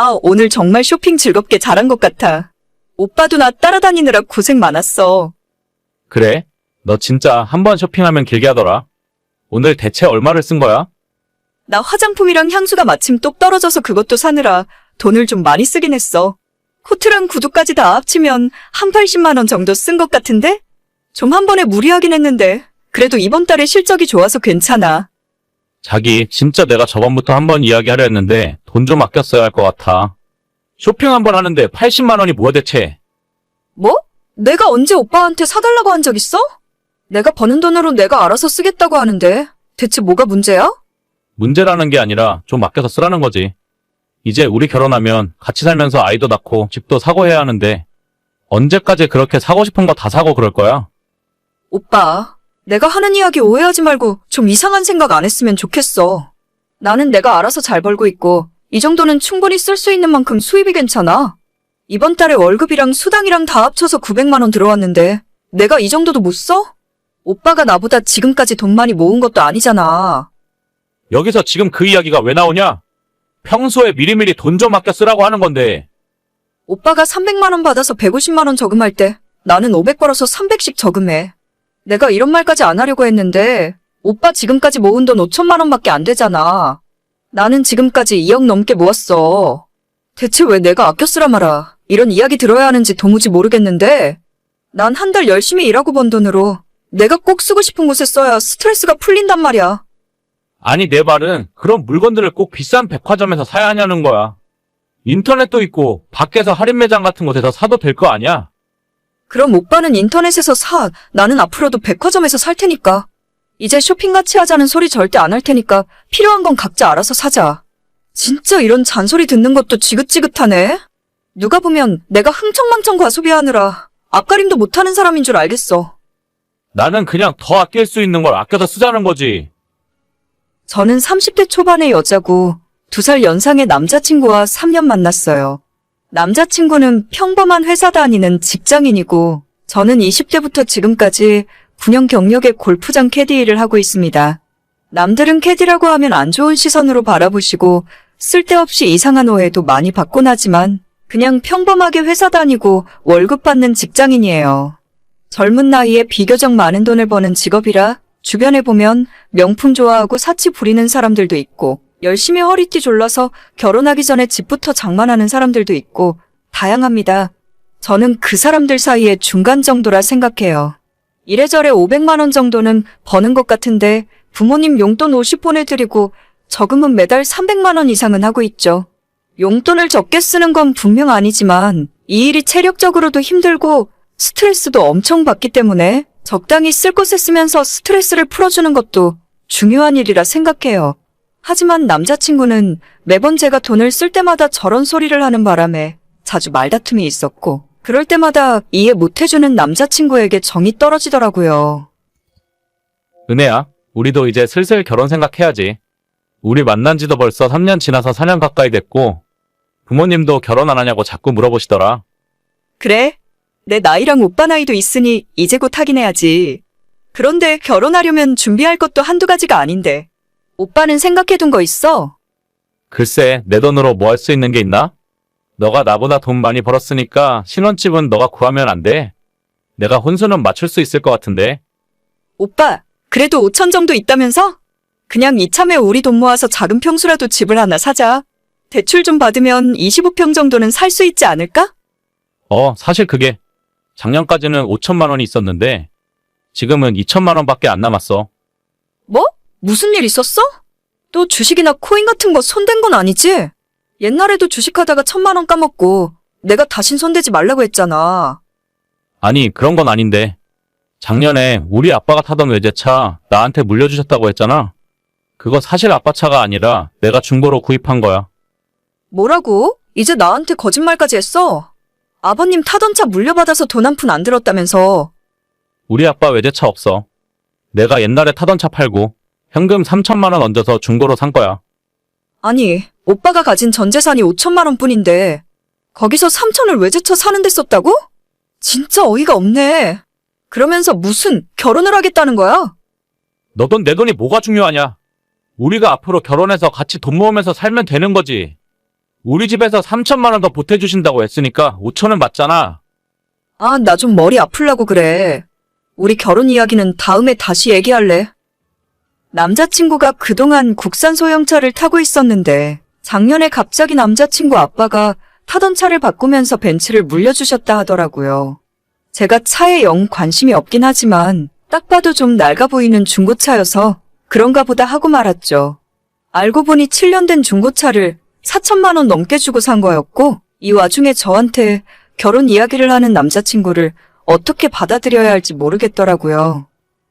아, 오늘 정말 쇼핑 즐겁게 잘한 것 같아. 오빠도 나 따라다니느라 고생 많았어. 그래? 너 진짜 한 번 쇼핑하면 길게 하더라. 오늘 대체 얼마를 쓴 거야? 나 화장품이랑 향수가 마침 똑 떨어져서 그것도 사느라 돈을 좀 많이 쓰긴 했어. 코트랑 구두까지 다 합치면 한 80만원 정도 쓴 것 같은데? 좀 한 번에 무리하긴 했는데, 그래도 이번 달에 실적이 좋아서 괜찮아. 자기, 진짜 내가 저번부터 한번 이야기하려 했는데 돈 좀 아껴 써야 할 것 같아. 쇼핑 한번 하는데 80만 원이 뭐야 대체? 뭐? 내가 언제 오빠한테 사달라고 한 적 있어? 내가 버는 돈으로 내가 알아서 쓰겠다고 하는데, 대체 뭐가 문제야? 문제라는 게 아니라 좀 아껴서 쓰라는 거지. 이제 우리 결혼하면 같이 살면서 아이도 낳고 집도 사고 해야 하는데 언제까지 그렇게 사고 싶은 거 다 사고 그럴 거야? 오빠, 내가 하는 이야기 오해하지 말고 좀 이상한 생각 안 했으면 좋겠어. 나는 내가 알아서 잘 벌고 있고, 이 정도는 충분히 쓸 수 있는 만큼 수입이 괜찮아. 이번 달에 월급이랑 수당이랑 다 합쳐서 900만 원 들어왔는데, 내가 이 정도도 못 써? 오빠가 나보다 지금까지 돈 많이 모은 것도 아니잖아. 여기서 지금 그 이야기가 왜 나오냐? 평소에 미리미리 돈 좀 아껴 쓰라고 하는 건데 오빠가 300만 원 받아서 150만 원 저금할 때, 나는 500 벌어서 300씩 저금해. 내가 이런 말까지 안 하려고 했는데, 오빠 지금까지 모은 돈 5천만 원밖에 안 되잖아. 나는 지금까지 2억 넘게 모았어. 대체 왜 내가 아껴 쓰라 말아. 이런 이야기 들어야 하는지 도무지 모르겠는데, 난 한 달 열심히 일하고 번 돈으로 내가 꼭 쓰고 싶은 곳에 써야 스트레스가 풀린단 말이야. 아니 내 말은 그런 물건들을 꼭 비싼 백화점에서 사야 하냐는 거야. 인터넷도 있고 밖에서 할인 매장 같은 곳에서 사도 될 거 아니야? 그럼 오빠는 인터넷에서 사. 나는 앞으로도 백화점에서 살 테니까. 이제 쇼핑 같이 하자는 소리 절대 안 할 테니까 필요한 건 각자 알아서 사자. 진짜 이런 잔소리 듣는 것도 지긋지긋하네. 누가 보면 내가 흥청망청 과소비하느라 앞가림도 못하는 사람인 줄 알겠어. 나는 그냥 더 아낄 수 있는 걸 아껴서 쓰자는 거지. 저는 30대 초반의 여자고 두살 연상의 남자친구와 3년 만났어요. 남자친구는 평범한 회사 다니는 직장인이고 저는 20대부터 지금까지 9년 경력의 골프장 캐디 일을 하고 있습니다. 남들은 캐디라고 하면 안 좋은 시선으로 바라보시고 쓸데없이 이상한 오해도 많이 받곤 하지만 그냥 평범하게 회사 다니고 월급 받는 직장인이에요. 젊은 나이에 비교적 많은 돈을 버는 직업이라 주변에 보면 명품 좋아하고 사치 부리는 사람들도 있고 열심히 허리띠 졸라서 결혼하기 전에 집부터 장만하는 사람들도 있고 다양합니다. 저는 그 사람들 사이에 중간 정도라 생각해요. 이래저래 500만 원 정도는 버는 것 같은데 부모님 용돈 50 보내드리고 저금은 매달 300만 원 이상은 하고 있죠. 용돈을 적게 쓰는 건 분명 아니지만 이 일이 체력적으로도 힘들고 스트레스도 엄청 받기 때문에 적당히 쓸 곳에 쓰면서 스트레스를 풀어주는 것도 중요한 일이라 생각해요. 하지만 남자친구는 매번 제가 돈을 쓸 때마다 저런 소리를 하는 바람에 자주 말다툼이 있었고, 그럴 때마다 이해 못해주는 남자친구에게 정이 떨어지더라고요. 은혜야, 우리도 이제 슬슬 결혼 생각해야지. 우리 만난 지도 벌써 3년 지나서 4년 가까이 됐고, 부모님도 결혼 안 하냐고 자꾸 물어보시더라. 그래? 내 나이랑 오빠 나이도 있으니 이제 곧 하긴 해야지. 그런데 결혼하려면 준비할 것도 한두 가지가 아닌데. 오빠는 생각해둔 거 있어? 글쎄, 내 돈으로 뭐 할 수 있는 게 있나? 너가 나보다 돈 많이 벌었으니까 신혼집은 너가 구하면 안 돼. 내가 혼수는 맞출 수 있을 것 같은데. 오빠, 그래도 5천 정도 있다면서? 그냥 이참에 우리 돈 모아서 작은 평수라도 집을 하나 사자. 대출 좀 받으면 25평 정도는 살 수 있지 않을까? 어, 사실 그게 작년까지는 5천만 원이 있었는데 지금은 2천만 원밖에 안 남았어. 뭐? 무슨 일 있었어? 또 주식이나 코인 같은 거 손댄 건 아니지? 옛날에도 주식하다가 천만 원 까먹고 내가 다신 손대지 말라고 했잖아. 아니, 그런 건 아닌데. 작년에 우리 아빠가 타던 외제차 나한테 물려주셨다고 했잖아. 그거 사실 아빠 차가 아니라 내가 중고로 구입한 거야. 뭐라고? 이제 나한테 거짓말까지 했어? 아버님 타던 차 물려받아서 돈 한 푼 안 들었다면서. 우리 아빠 외제차 없어. 내가 옛날에 타던 차 팔고 현금 3천만 원 얹어서 중고로 산 거야. 아니, 오빠가 가진 전 재산이 5천만 원 뿐인데, 거기서 3천을 외제차 사는데 썼다고? 진짜 어이가 없네. 그러면서 무슨 결혼을 하겠다는 거야? 너 돈 내 돈이 뭐가 중요하냐? 우리가 앞으로 결혼해서 같이 돈 모으면서 살면 되는 거지. 우리 집에서 3천만 원 더 보태주신다고 했으니까 5천은 맞잖아. 아, 나 좀 머리 아플라고 그래. 우리 결혼 이야기는 다음에 다시 얘기할래. 남자친구가 그동안 국산 소형차를 타고 있었는데 작년에 갑자기 남자친구 아빠가 타던 차를 바꾸면서 벤츠를 물려주셨다 하더라고요. 제가 차에 영 관심이 없긴 하지만 딱 봐도 좀 낡아 보이는 중고차여서 그런가 보다 하고 말았죠. 알고 보니 7년 된 중고차를 4천만 원 넘게 주고 산 거였고 이 와중에 저한테 결혼 이야기를 하는 남자친구를 어떻게 받아들여야 할지 모르겠더라고요.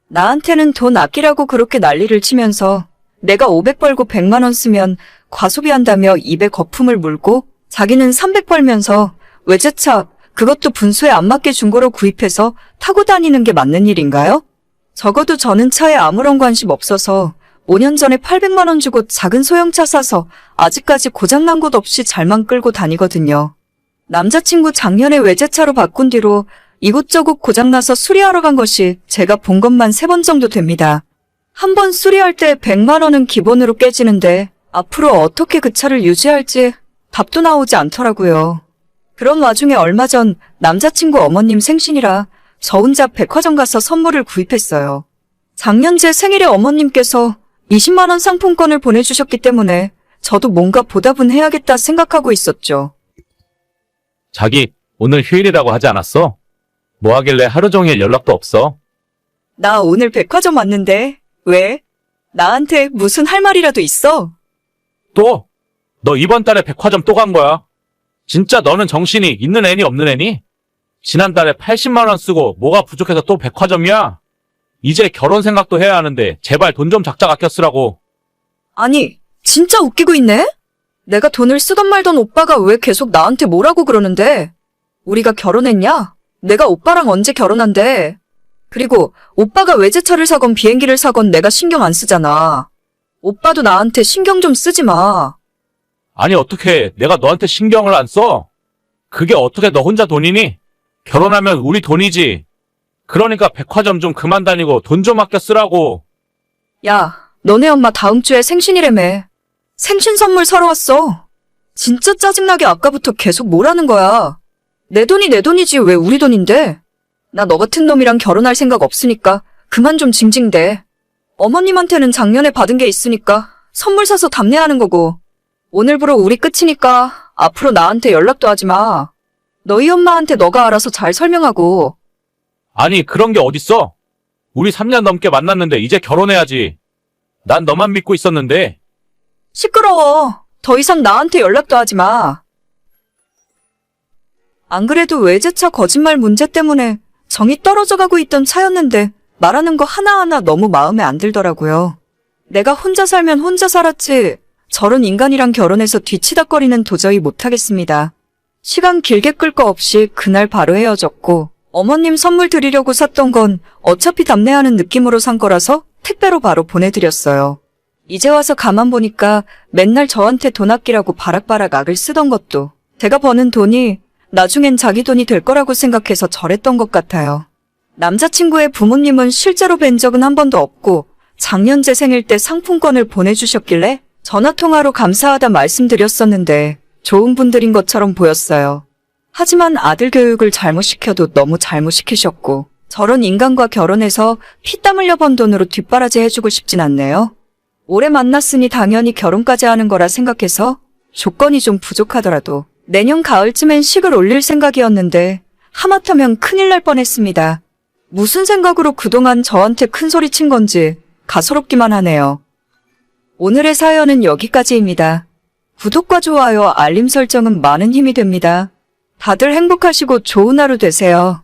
나한테는 돈 아끼라고 그렇게 난리를 치면서 내가 500 벌고 100만 원 쓰면 과소비한다며 입에 거품을 물고 자기는 300 벌면서 외제차 그것도 분수에 안 맞게 중고로 구입해서 타고 다니는 게 맞는 일인가요? 적어도 저는 차에 아무런 관심 없어서 5년 전에 800만 원 주고 작은 소형차 사서 아직까지 고장난 곳 없이 잘만 끌고 다니거든요. 남자친구 작년에 외제차로 바꾼 뒤로 이곳저곳 고장나서 수리하러 간 것이 제가 본 것만 세 번 정도 됩니다. 한 번 수리할 때 100만 원은 기본으로 깨지는데 앞으로 어떻게 그 차를 유지할지 답도 나오지 않더라고요. 그런 와중에 얼마 전 남자친구 어머님 생신이라 저 혼자 백화점 가서 선물을 구입했어요. 작년 제 생일에 어머님께서 20만 원 상품권을 보내주셨기 때문에 저도 뭔가 보답은 해야겠다 생각하고 있었죠. 자기, 오늘 휴일이라고 하지 않았어? 뭐 하길래 하루 종일 연락도 없어? 나 오늘 백화점 왔는데 왜? 나한테 무슨 할 말이라도 있어? 또? 너 이번 달에 백화점 또 간 거야? 진짜 너는 정신이 있는 애니 없는 애니? 지난달에 80만원 쓰고 뭐가 부족해서 또 백화점이야? 이제 결혼 생각도 해야 하는데 제발 돈 좀 작작 아껴 쓰라고. 아니, 진짜 웃기고 있네? 내가 돈을 쓰던 말던 오빠가 왜 계속 나한테 뭐라고 그러는데? 우리가 결혼했냐? 내가 오빠랑 언제 결혼한대? 그리고 오빠가 외제차를 사건 비행기를 사건 내가 신경 안 쓰잖아. 오빠도 나한테 신경 좀 쓰지 마. 아니 어떻게 내가 너한테 신경을 안 써? 그게 어떻게 너 혼자 돈이니? 결혼하면 우리 돈이지. 그러니까 백화점 좀 그만 다니고 돈 좀 아껴 쓰라고. 야, 너네 엄마 다음 주에 생신이라며. 생신 선물 사러 왔어. 진짜 짜증나게 아까부터 계속 뭐라는 거야. 내 돈이 내 돈이지 왜 우리 돈인데? 나 너 같은 놈이랑 결혼할 생각 없으니까 그만 좀 징징대. 어머님한테는 작년에 받은 게 있으니까 선물 사서 답례하는 거고. 오늘부로 우리 끝이니까 앞으로 나한테 연락도 하지 마. 너희 엄마한테 너가 알아서 잘 설명하고. 아니 그런 게 어딨어? 우리 3년 넘게 만났는데 이제 결혼해야지. 난 너만 믿고 있었는데. 시끄러워. 더 이상 나한테 연락도 하지 마. 안 그래도 외제차 거짓말 문제 때문에 정이 떨어져 가고 있던 차였는데 말하는 거 하나하나 너무 마음에 안 들더라고요. 내가 혼자 살면 혼자 살았지 저런 인간이랑 결혼해서 뒤치다거리는 도저히 못하겠습니다. 시간 길게 끌 거 없이 그날 바로 헤어졌고 어머님 선물 드리려고 샀던 건 어차피 답례하는 느낌으로 산 거라서 택배로 바로 보내드렸어요. 이제 와서 가만 보니까 맨날 저한테 돈 아끼라고 바락바락 악을 쓰던 것도 제가 버는 돈이 나중엔 자기 돈이 될 거라고 생각해서 저랬던 것 같아요. 남자친구의 부모님은 실제로 뵌 적은 한 번도 없고 작년 제 생일 때 상품권을 보내주셨길래 전화통화로 감사하다 말씀드렸었는데 좋은 분들인 것처럼 보였어요. 하지만 아들 교육을 잘못 시켜도 너무 잘못 시키셨고 저런 인간과 결혼해서 피땀 흘려 번 돈으로 뒷바라지 해주고 싶진 않네요. 오래 만났으니 당연히 결혼까지 하는 거라 생각해서 조건이 좀 부족하더라도 내년 가을쯤엔 식을 올릴 생각이었는데 하마터면 큰일 날 뻔했습니다. 무슨 생각으로 그동안 저한테 큰 소리 친 건지 가소롭기만 하네요. 오늘의 사연은 여기까지입니다. 구독과 좋아요, 알림 설정은 많은 힘이 됩니다. 다들 행복하시고 좋은 하루 되세요.